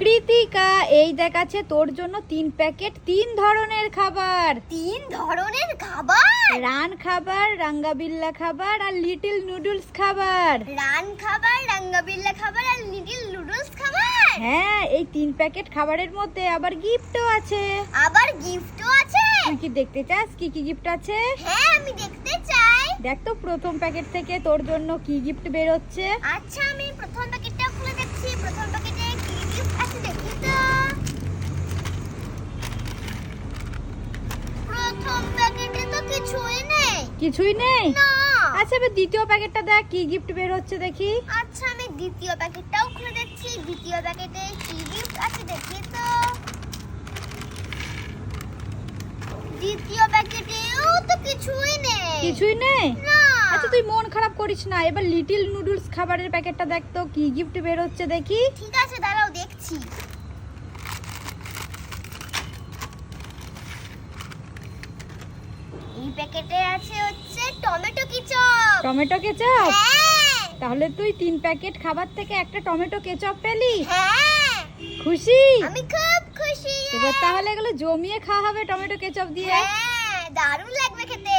কৃতিকা এই দেখাচ্ছে তোর জন্য তিন প্যাকেট তিন ধরনের খাবার। তিন ধরনের খাবার? রান খাবার রাঙ্গাবিল্লা খাবার আর লিটল নুডলস খাবার। রান খাবার রাঙ্গাবিল্লা খাবার আর লিটল নুডলস খাবার? হ্যাঁ এই তিন প্যাকেট খাবারের মধ্যে আবার গিফটও আছে। আবার গিফটও আছে? তুই কি দেখতে চাস? কি কি গিফট আছে? হ্যাঁ আমি দেখতে চাই। দেখ তো প্রথম প্যাকেট থেকে তোর জন্য কি গিফট বেরোচ্ছে। আচ্ছা আমি প্রথম প্যাকেটটা খুলে দেখছি প্রথম প্যাকেটে কি গিফট আছে দেখি তো প্রথম প্যাকেটে তো কিছুই নেই। কিছুই নেই? না। আচ্ছা এবার দ্বিতীয় প্যাকেটটা দেখ কি গিফট বেরোচ্ছে দেখি। আচ্ছা আমি দ্বিতীয় প্যাকেটটাও খুলে দেখছি। দ্বিতীয় প্যাকেটে কি গিফট আছে দেখি তো। দ্বিতীয় প্যাকেটেও তো কিছুই নেই। কিছুই নেই? না। আচ্ছা তুই মন খারাপ করিস না। এবার লিটল নুডলস খাবারের প্যাকেটটা দেখ তো কি গিফট বেরোচ্ছে দেখি। ঠিক আছে দাঁড়াও দেখছি। প্যাকেটে আছে হচ্ছে টমেটো কেচাপ টমেটো কেচাপ হ্যাঁ। তাহলে তুই তিন প্যাকেট খাবার থেকে একটা টমেটো কেচাপ পেলি? হ্যাঁ। খুশি? আমি খুব খুশি। এবার তাহলে এগুলো জমিয়ে খাওয়া হবে টমেটো কেচাপ দিয়ে। হ্যাঁ দারুণ লাগবে খেতে।